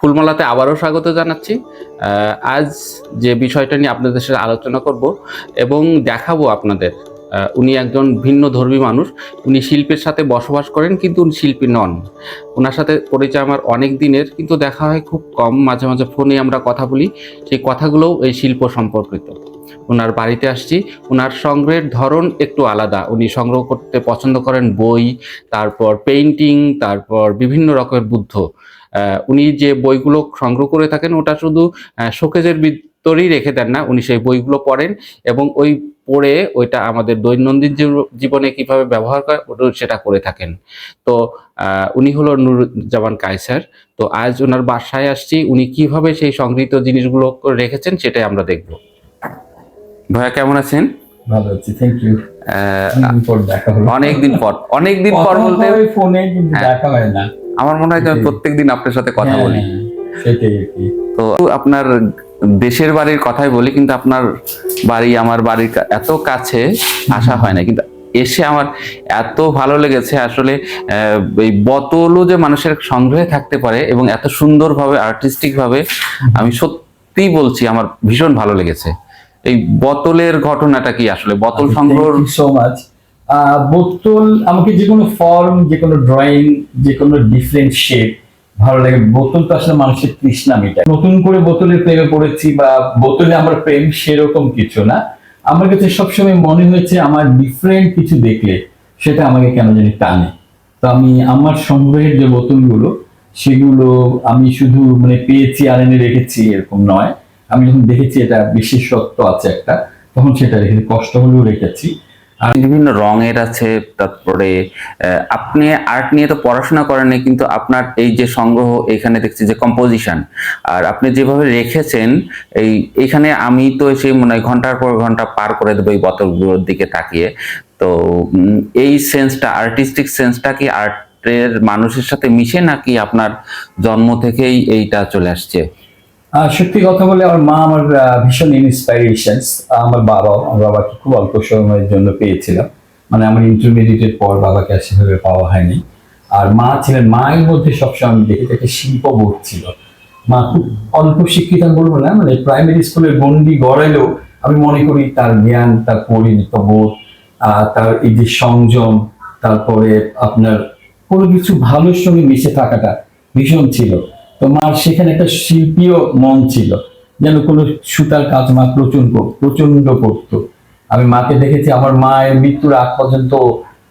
ফুলমালাতে আবারও স্বাগত জানাচ্ছি। আজ যে বিষয়টা নিয়ে আপনাদের সাথে আলোচনা করব এবং দেখাবো আপনাদের উনি একজন ভিন্ন ধর্মী মানুষ, উনি শিল্পের সাথে বসবাস করেন কিন্তু উনি শিল্পী নন। ওনার সাথে পরিচয় আমার অনেক দিনের, কিন্তু দেখা হয় খুব কম, মাঝে মাঝে ফোনে আমরা কথা বলি, সেই কথাগুলোও এই শিল্প সম্পর্কিত। ওনার বাড়িতে আসছি ওনার সংগ্রহের ধরন একটু আলাদা। উনি সংগ্রহ করতে পছন্দ করেন বই, তারপর পেইন্টিং, তারপর বিভিন্ন রকমের বুদ্ধ। উনি যে বইগুলো সংগ্রহ করে থাকেন ওটা শুধু শোকেজের ভিতরেই রেখে দেন না উনি সেই বইগুলো পড়েন এবং ওই পড়ে ওইটা আমাদের দৈনন্দিন জীব- জীবনে কীভাবে ব্যবহার করে ওটা সেটা করে থাকেন। তো উনি হলো নুরুজ্জামান কায়সার। তো আজ ওনার বাসায় আসছি উনি কীভাবে সেই সংগৃহীত জিনিসগুলো রেখেছেন সেটাই আমরা দেখব। ভাইয়া কেমন আছেন? ভালো আছি থ্যাংক ইউ অনেকদিন পর অনেকদিন পর বলতে ফোনে হ্যাঁ। দেখা হয় না। আমার মনে হয় যে আমি জি। প্রত্যেকদিন আপনার সাথে কথা হ্যাঁ, বলি। তো আপনার দেশের বাড়ির কথাই বলি কিন্তু আপনার বাড়ি আমার বাড়ির এত কাছে আসা হয় না। কিন্তু এসে আমার এত ভালো লেগেছে আসলে আহ, এই বোতলও যে মানুষের সংগ্রহে থাকতে পারে এবং এত সুন্দরভাবে আর্টিস্টিক ভাবে আমি সত্যি বলছি আমার ভীষণ ভালো লেগেছে। এই বোতলের ঘটনাটা কি আসলে? বোতল সংগ্রহ সো মাচ বোতল আমাকে যে কোনো ফর্ম যে কোনো ড্রয়িং যে কোনো ডিফারেন্ট শেপ ভালো লাগে। বোতল তো আসলে মানুষের তৃষ্ণা মেটায়। নতুন করে বোতলের প্রেমে পড়েছি বা বোতলে আমার প্রেম সেরকম কিছু না। আমার কাছে সবসময় মনে হয়েছে আমার ডিফারেন্ট কিছু দেখলে সেটা আমাকে কেন জানি টানে। তো আমি, আমার সংগ্রহের যে বোতলগুলো, সেগুলো আমি শুধু মানে পেয়েছি আর এনে রেখেছি এরকম নয়। আমি যখন দেখেছি এটা বিশেষত্ব আছে একটা, তখন সেটা রেখেছি কষ্ট হলেও রেখেছি। বিভিন্ন রঙের আছে, তারপরে আপনি আর্ট নিয়ে তো পড়াশোনা করেননি কিন্তু আপনার এই যে সংগ্রহ এখানে দেখছি যে কম্পোজিশন আর আপনি যেভাবে রেখেছেন, এই, এখানে আমি তো এসে মনে হয় ঘণ্টার পর ঘণ্টা পার করে দেবো এই বোতলগুলোর দিকে তাকিয়ে। তো এই সেন্সটা আর্টিস্টিক সেন্সটা কি আর্টের মানুষের সাথে মিশে নাকি আপনার জন্ম থেকেই এইটা চলে আসছে? সত্যি কথা বলে আমার মা আমার ভীষণ ইন্সপাইরেশন আমার বাবা আমার বাবাকে খুব অল্প সময়ের জন্য পেয়েছিলাম। মানে আমার ইন্টারমিডিয়েটের পর বাবাকে আর সেভাবে পাওয়া হয়নি। আর মা ছিলেন, মায়ের মধ্যে সবসময় আমি দেখি তাকে শিল্পবোধ ছিল। মা খুব অল্প শিক্ষিত বলব না মানে প্রাইমারি স্কুলের গন্ডি গড়াইলেও আমি মনে করি তার জ্ঞান, তার পরিণত বোধ তার এই যে সংযম, তারপরে আপনার কোনো কিছু ভালোর সঙ্গে মিশে থাকাটা ভীষণ ছিল। তো মার সেখানে একটা শিল্পীয় মন ছিল, যেন কোনো সুতার কাজ মা প্রচণ্ড প্রচণ্ড করতো। আমি মাকে দেখেছি, আমার মায়ের মৃত্যুর আগ পর্যন্ত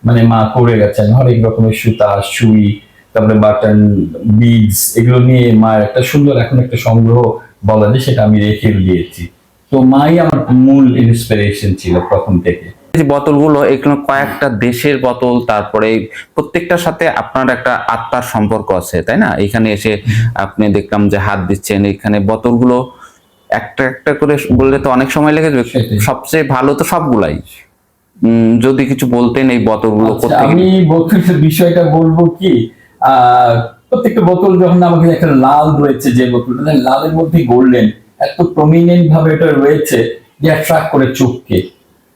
মানে মা করে গেছেন, হরেক রকমের সুতা, সুই, তারপরে বাটন, বিডস, এগুলো নিয়ে মায়ের একটা সুন্দর এখন একটা সংগ্রহ বলা যায়, সেটা আমি রেখে দিয়েছি। তো মাই আমার মূল ইন্সপিরেশন ছিল প্রথম থেকে। যে বোতলগুলো এগুলো কয়েকটা দেশের বোতল তারপরে প্রত্যেকটার সাথে আপনার একটা আত্মার সম্পর্ক আছে তাই না? এখানে এসে আপনি দেখলাম যে হাত দিচ্ছেন এখানে বোতলগুলো একটা একটা করে বললে তো অনেক সময় লেগে যাবে। সবচেয়ে ভালো তো সবগুলাই। উম, যদি কিছু বলতেন এই বোতলগুলো আচ্ছা, আমি বোতলের বিষয়টা বলব কি? আহ, প্রত্যেকটা বোতল যখন আমাকে একটা লাল রয়েছে যে বোতলটা লালের মধ্যে গোল্ডেন এত প্রমিনেন্ট ভাবে এটা রয়েছে যে অ্যাট্রাক্ট করে চোখকে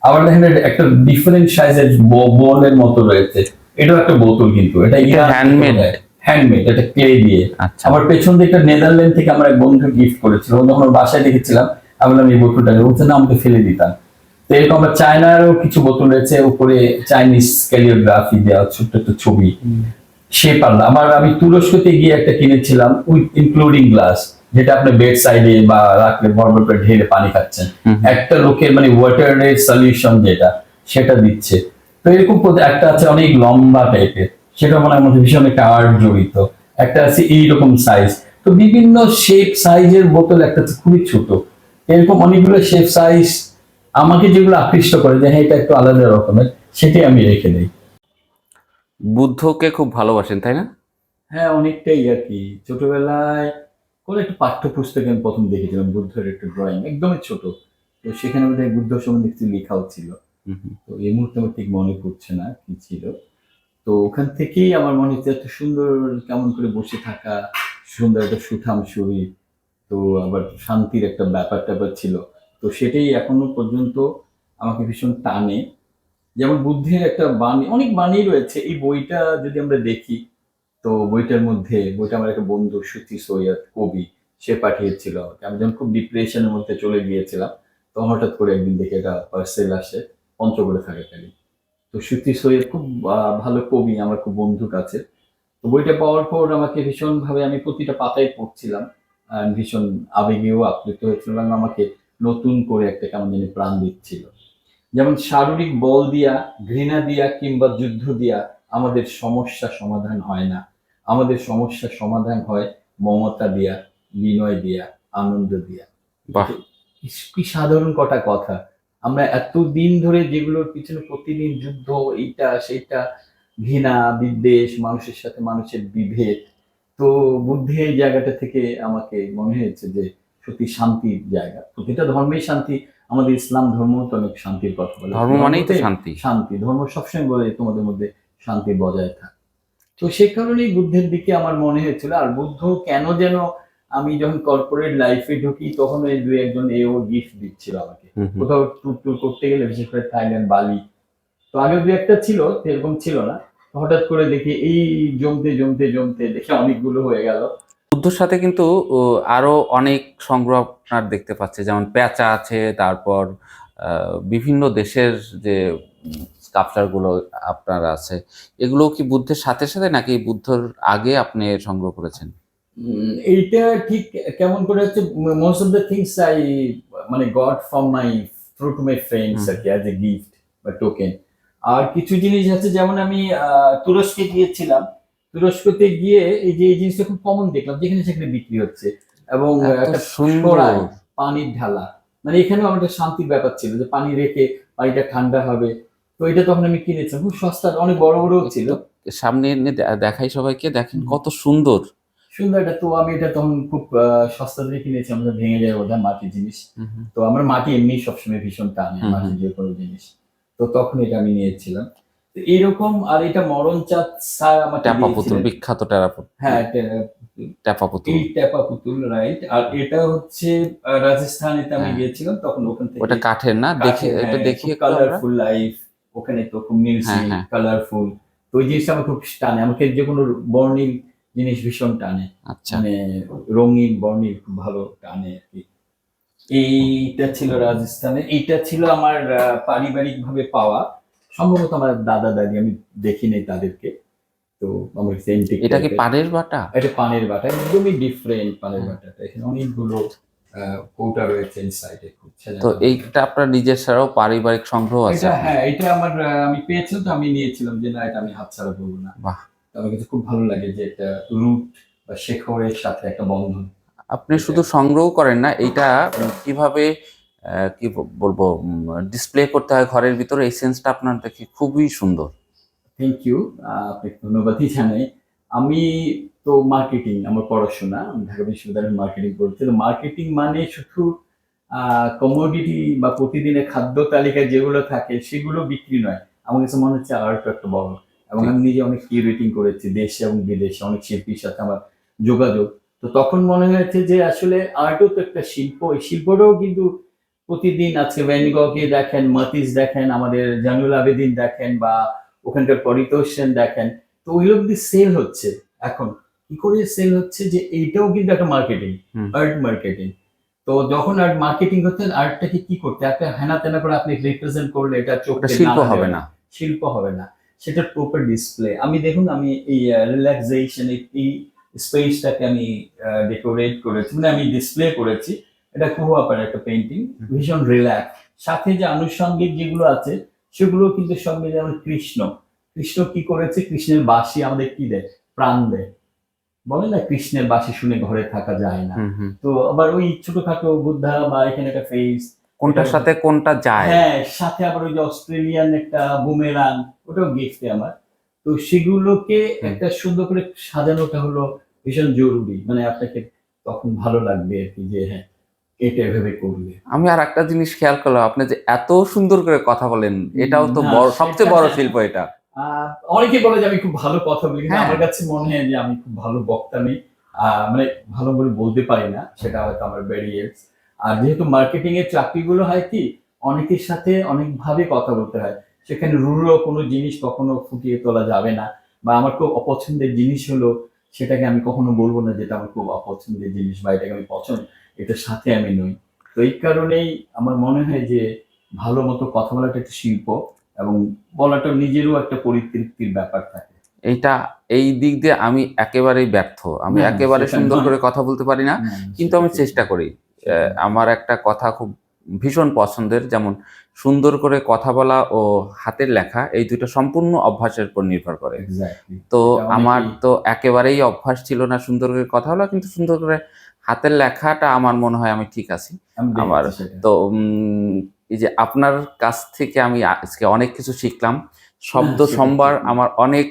আবার দেখেন একটা ডিফারেন্ট সাইজের বোলের মতো রয়েছে। এটাও একটা বোতল কিন্তু। এটা handmade? হ্যান্ডমেড এটা ক্লে দিয়ে। আচ্ছা। আমার পেছন দিকে নেদারল্যান্ড থেকে আমার এক বন্ধু গিফট করেছিল। যখন বাসায় দেখেছিলাম। আমি বললাম এই বোতলটা। বলছে না আমাকে ফেলে দিতাম। তো এরকম আমার চায়নারও কিছু বোতল রয়েছে। উপরে চাইনিজ ক্যালিওগ্রাফি দেওয়া ছোট্ট একটা ছবি। সে পারলাম আমার আমি তুরস্কতে গিয়ে একটা কিনেছিলাম উইথ ইনক্লুডিং গ্লাস যেটা আপনি বেড সাইডে বা রাখলে বরবর করে ঢেলে পানি খাচ্ছেন। একটা লোকের মানে ওয়াটারের সলিউশন যেটা সেটা দিচ্ছে। তো এরকম একটা আছে অনেক লম্বা টাইপের সেটা মনে মধ্যে ভীষণ একটা আর্ট জড়িত। একটা আছে এইরকম সাইজ তো বিভিন্ন শেপ সাইজের বোতল একটা খুবই ছোট। এরকম অনেকগুলো শেপ সাইজ আমাকে যেগুলো আকৃষ্ট করে যে হ্যাঁ এটা একটু আলাদা রকমের সেটাই আমি রেখে দিই। বুদ্ধকে খুব ভালোবাসেন তাই না? হ্যাঁ অনেকটাই আর কি। ছোটবেলায় কোনো একটা পাঠ্যপুস্তকে আমি প্রথম দেখেছিলাম বুদ্ধের একটা ড্রয়িং একদমই ছোট। তো সেখানে বোধহয় বুদ্ধ সম্বন্ধে কিছু লেখাও ছিল। তো এই মুহূর্তে আমার ঠিক মনে পড়ছে না কি ছিল। তো ওখান থেকেই আমার মনে হচ্ছে এত সুন্দর কেমন করে বসে থাকা সুন্দর একটা সুঠাম শরীর তো আবার শান্তির একটা ব্যাপার ট্যাপার ছিল। তো সেটাই এখনও পর্যন্ত আমাকে ভীষণ টানে। যেমন বুদ্ধের একটা বাণী অনেক বাণী রয়েছে। এই বইটা যদি আমরা দেখি তো বইটার মধ্যে, বইটা আমার একটা বন্ধু সুতি সৈয়দ, কবি, সে পাঠিয়েছিল আমাকে। আমি যখন খুব ডিপ্রেশনের মধ্যে চলে গিয়েছিলাম তখন হঠাৎ করে একদিন দেখে একটা পার্সেল আসে পঞ্চগড়ে থাকে খালি তো সুতি সৈয়দ খুব ভালো কবি, আমার খুব বন্ধু কাছে। তো বইটা পাওয়ার পর আমাকে ভীষণভাবে, আমি প্রতিটা পাতায় পড়ছিলাম ভীষণ আবেগেও আপ্লুত হয়েছিলাম এবং আমাকে নতুন করে একটা কেমন জানি প্রাণ দিচ্ছিল। যেমন শারীরিক বল দিয়া, ঘৃণা দিয়া কিংবা যুদ্ধ দিয়া আমাদের সমস্যা সমাধান হয় না। আমাদের সমস্যা সমাধান হয় মমতা দিয়া বিনয় দিয়া আনন্দ দিয়া। কি- সাধারণ কটা কথা। আমরা এত দিন ধরে যেগুলোর পিছনে প্রতিদিন যুদ্ধ এইটা সেটা ঘৃণা বিদ্বেষ মানুষের সাথে মানুষের বিভেদ তো বুদ্ধি এই জায়গাটা থেকে আমাকে মনে হয়েছে যে সত্যি শান্তির জায়গা। প্রতিটা ধর্মেই শান্তি আমাদের ইসলাম ধর্ম তো অনেক শান্তির কথা বলে। ধর্ম মানেই তো শান্তি। শান্তি। ধর্ম সবসময় বলে তোমাদের মধ্যে শান্তি বজায় থাক। তো সে কারণেই বুদ্ধের দিকে আমার মনে হয়েছিল আর বুদ্ধ কেন যেন আমি যখন কর্পোরেট লাইফে ঢুকি তখন ওই দুই একজন এও গিফট দিচ্ছিল আমাকে। কোথাও ট্যুর ট্যুর করতে গেলে বিশেষ করে থাইল্যান্ড বালি তো আগে দু একটা ছিল তো এরকম ছিল না। হঠাৎ করে দেখি এই জমতে জমতে জমতে দেখে অনেকগুলো হয়ে গেল। বুদ্ধর সাথে কিন্তু আরও অনেক সংগ্রহ আপনার দেখতে পাচ্ছে যেমন পেঁচা আছে তারপর আহ, বিভিন্ন দেশের যে স্কাপচারগুলো আপনার আছে। এগুলো কি বুদ্ধের সাথে সাথে নাকি বুদ্ধর আগে আপনি সংগ্রহ করেছেন? এইটা ঠিক কেমন করে হচ্ছে most of the things I মানে got from my through to my friends আর কি অ্যাজ এ গিফট বা টোকেন আর কিছু জিনিস আছে যেমন আমি তুরস্কে গিয়েছিলাম। তুরস্কতে গিয়ে এই যে এই জিনিসটা খুব কমন দেখলাম যেখানে সেখানে বিক্রি হচ্ছে। এবং একটা সুন্দর। পানির ঢালা। মানে এখানেও আমার একটা শান্তির ব্যাপার ছিল যে পানি রেখে পানিটা ঠান্ডা হবে। তো এটা তখন আমি কিনেছিলাম। খুব সস্তা অনেক বড় বড় ছিল। সামনে এনে দেখাই সবাইকে দেখেন কত সুন্দর। সুন্দর এটা। তো আমি এটা তখন খুব সস্তা দিয়ে কিনেছি। আমরা ভেঙে যায় বোধহয় মাটির জিনিস। তো আমার মাটি এমনি সবসময় ভীষণ টানে মাটির যে কোনো জিনিস। তো তখন এটা আমি নিয়েছিলাম। তো এরকম আর এটা মরণ চাঁদ স্যার আমাকে ট্যাপা পুতুল বিখ্যাত ট্যাপা হ্যাঁ ট্যাপা পুতুল। এই ট্যাপা পুতুল রাইট আর এটা হচ্ছে রাজস্থানেতে আমি হ্যাঁ। গিয়েছিলাম তখন ওখান থেকে ওটা কাঠের না? দেখি এটা দেখি একটু আমরা। কালারফুল লাইফ ওখানে তো খুব মিলছি হ্যাঁ, হ্যাঁ। কালারফুল তো ওই জিনিসটা আমার খুব টানে আমাকে যে কোনো বর্ণিল জিনিস ভীষণ টানে। আচ্ছা। মানে রঙিন বর্ণিল খুব ভালো টানে আর কি। এইটা ছিল রাজস্থানে এইটা ছিল আমার পারিবারিক ভাবে পাওয়া। সম্ভবত আমার দাদা দাদি আমি দেখি নাই তাদেরকে। তো আমার সেন্টিক এটা কি পানের বাটা? এটা পানের বাটা একদমই ডিফারেন্ট পানের বাটাটা। এখানে অনেকগুলো আহ, কৌটা রয়েছে এই সাইডে তো এইটা আপনার নিজের ছাড়াও পারিবারিক সংগ্রহ আছে এটা হ্যাঁ এটা আমার আমি পেয়েছিলাম তো আমি নিয়েছিলাম যে না এটা আমি হাতছাড়া করব না। বাহ। আমার কাছে খুব ভালো লাগে যে একটা রুট বা শেখরের সাথে একটা বন্ধন। আপনি শুধু সংগ্রহ করেন না এটা কীভাবে কি বলব ডিসপ্লে করতে হয় ঘরের ভিতরে এই সেন্সটা আপনার দেখি খুবই সুন্দর। থ্যাংক ইউ আপনাকে ধন্যবাদই জানাই। আমি তো মার্কেটিং আমার পড়াশোনা আমি ঢাকা বিশ্ববিদ্যালয়ে মার্কেটিং করছি। তো মার্কেটিং মানে শুধু কমোডিটি বা প্রতিদিনের খাদ্য তালিকায় যেগুলো থাকে সেগুলো বিক্রি নয়। আমার কাছে মনে হচ্ছে আর্ট একটা বড়। এবং আমি নিজে অনেক কিউরেটিং করেছি দেশে এবং বিদেশে। অনেক শিল্পীর সাথে আমার যোগাযোগ। তো তখন মনে হয়েছে যে আসলে আর্টও তো একটা শিল্প। এই শিল্পটাও কিন্তু প্রতিদিন আজকে ভ্যানগকে দেখেন মাতিস দেখেন আমাদের জানুল আবেদিন দেখেন বা ওখানকার পরিতোষ সেন দেখেন। তো ওইগুলো কিন্তু সেল হচ্ছে এখন। কি করে সেল হচ্ছে যে এইটাও কিন্তু একটা মার্কেটিং আর্ট মার্কেটিং তো যখন আর্ট মার্কেটিং হচ্ছে আর্টটাকে কি করতে একটা হেনা তেনা করে আপনি রিপ্রেজেন্ট করলে এটা চোখ ওটা শিল্প হবে না। শিল্প হবে না। সেটা প্রপার ডিসপ্লে আমি দেখুন আমি এই রিল্যাক্সেশন এই স্পেসটাকে আমি ডেকোরেট করেছি। মানে আমি ডিসপ্লে করেছি। এটা কুহুয়াপার একটা পেন্টিং ভীষণ রিল্যাক্স সাথে যে আনুষঙ্গিক যেগুলো আছে সেগুলো কিন্তু সব মিলে যেমন কৃষ্ণ। কৃষ্ণ কি করেছে? কৃষ্ণের বাসি আমাদের কি দেয়? প্রাণ দেয়। বলে না কৃষ্ণের বাসি শুনে ঘরে থাকা যায় না। তো আবার ওই ছোটখাটো বুদ্ধা বা এখানে একটা ফেস কোনটার সাথে কোনটা যায়? হ্যাঁ সাথে আবার ওই যে অস্ট্রেলিয়ান একটা বুমেরাং ওটাও গিফটে আমার। তো সেগুলোকে একটা সুন্দর করে সাজানোটা হলো ভীষণ জরুরি। মানে আপনাকে তখন ভালো লাগবে আর কি যে হ্যাঁ এটা এভাবে করলে। আমি আর একটা জিনিস খেয়াল করলাম আপনি যে এত সুন্দর করে কথা বলেন এটাও তো বড় সবচেয়ে বড় শিল্প এটা। অনেকে বলে যে আমি খুব ভালো কথা বলি কিন্তু হ্যাঁ। আমার কাছে মনে হয় যে আমি খুব ভালো বক্তা নেই। মানে ভালো করে বলতে পারি না সেটা হয়তো আমার ব্যারিয়ার্স আর যেহেতু মার্কেটিং এর চাকরিগুলো হয় কি অনেকের সাথে অনেকভাবে কথা বলতে হয়। সেখানে রুড়ো কোনো জিনিস কখনো ফুটিয়ে তোলা যাবে না। বা আমার খুব অপছন্দের জিনিস হলো সেটাকে আমি কখনো বলব না যেটা আমার খুব অপছন্দের জিনিস বা এটাকে আমি পছন্দ এটার সাথে আমি নই। তো এই কারণেই আমার মনে হয় যে ভালো মতো কথা বলাটা একটা শিল্প। এবং বলাটা নিজেরও একটা পরিতৃপ্তির ব্যাপার থাকে। এইটা এই দিক দিয়ে আমি একেবারেই ব্যর্থ। আমি একেবারে সুন্দর করে কথা বলতে পারি না কিন্তু আমি চেষ্টা করি। আমার একটা কথা খুব ভীষণ পছন্দের যেমন সুন্দর করে কথা বলা ও হাতের লেখা এই দুটো সম্পূর্ণ অভ্যাসের উপর নির্ভর করে। তো আমার তো একেবারেই অভ্যাস ছিল না সুন্দর করে কথা বলা কিন্তু সুন্দর করে হাতের লেখাটা আমার মনে হয় আমি ঠিক আছি। আমি আমার তো উম, এই যে আপনার কাছ থেকে আমি আজকে অনেক কিছু শিখলাম। শব্দ হ্যাঁ, সম্ভার আমার অনেক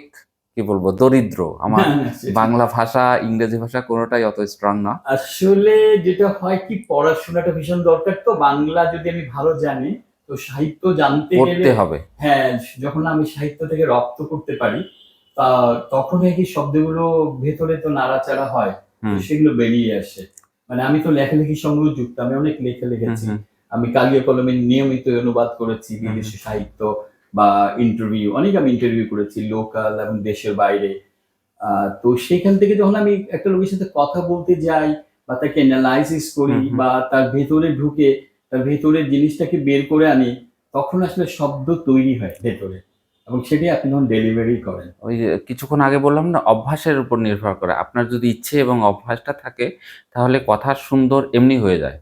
কি বলব দরিদ্র। আমার হ্যাঁ। বাংলা ভাষা ইংরেজি ভাষা কোনোটাই অত স্ট্রং না। আসলে যেটা হয় কি পড়াশোনাটা ভীষণ দরকার তো। বাংলা যদি আমি ভালো জানি তো সাহিত্য জানতে পড়তে হবে। হ্যাঁ যখন আমি সাহিত্য থেকে রপ্ত করতে পারি তা তখন কি শব্দগুলো ভেতরে তো নাড়াচাড়া হয় সেগুলো বেরিয়ে আসে। মানে আমি তো লেখালেখির সঙ্গেও যুক্ত আমি অনেক লেখা লিখেছি। আমি কালিয়া কলমে নিয়মিত অনুবাদ করেছি বিদেশি সাহিত্য বা ইন্টারভিউ অনেক আমি ইন্টারভিউ করেছি লোকাল এবং দেশের বাইরে। তো সেখান থেকে যখন আমি একটা লোকের সাথে কথা বলতে যাই বা তাকে অ্যানালাইসিস করি। বা তার ভেতরে ঢুকে তার ভেতরের জিনিসটাকে বের করে আনি তখন আসলে শব্দ তৈরি হয় ভেতরে এবং সেটি আপনি যখন ডেলিভারি করেন। ওই যে কিছুক্ষণ আগে বললাম না অভ্যাসের উপর নির্ভর করে। আপনার যদি ইচ্ছে এবং অভ্যাসটা থাকে তাহলে কথা সুন্দর এমনি হয়ে যায়।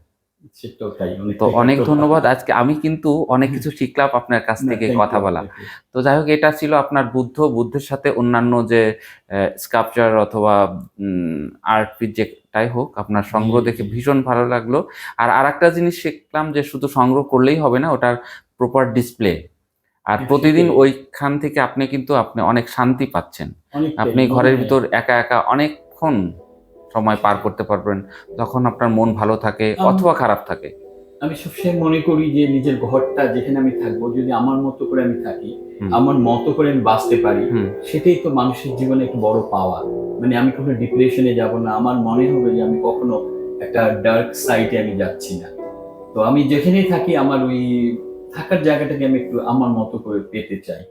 তো অনেক ধন্যবাদ। আজকে আমি কিন্তু অনেক কিছু শিখলাম আপনার কাছ থেকে কথা বলা। তো যাই হোক এটা ছিল আপনার বুদ্ধ বুদ্ধের সাথে অন্যান্য যে স্কাপচার অথবা আর্ট পিস যেটাই হোক আপনার সংগ্রহ দেখে ভীষণ ভালো লাগল। আর আর একটা জিনিস শিখলাম যে শুধু সংগ্রহ করলেই হবে না ওটার প্রপার ডিসপ্লে আর প্রতিদিন ওইখান থেকে আপনি কিন্তু আপনি অনেক শান্তি পাচ্ছেন। আপনি ঘরের ভিতর একা একা অনেকক্ষণ সময় পার করতে পারবেন। যখন আপনার মন ভালো থাকে অথবা খারাপ থাকে। আমি সবসময় মনে করি যে নিজের ঘরটা যেখানে আমি থাকব যদি আমার মতো করে আমি থাকি আমার মতো করে আমি বাঁচতে পারি সেটাই তো মানুষের জীবনে একটা বড় পাওয়া। মানে আমি কোনো ডিপ্রেশনে যাব না। আমার মনে হবে যে আমি কখনো একটা ডার্ক সাইডে আমি যাচ্ছি না। তো আমি যেখানেই থাকি আমার ওই থাকার জায়গাটাকে আমি একটু আমার মতো করে পেতে চাই।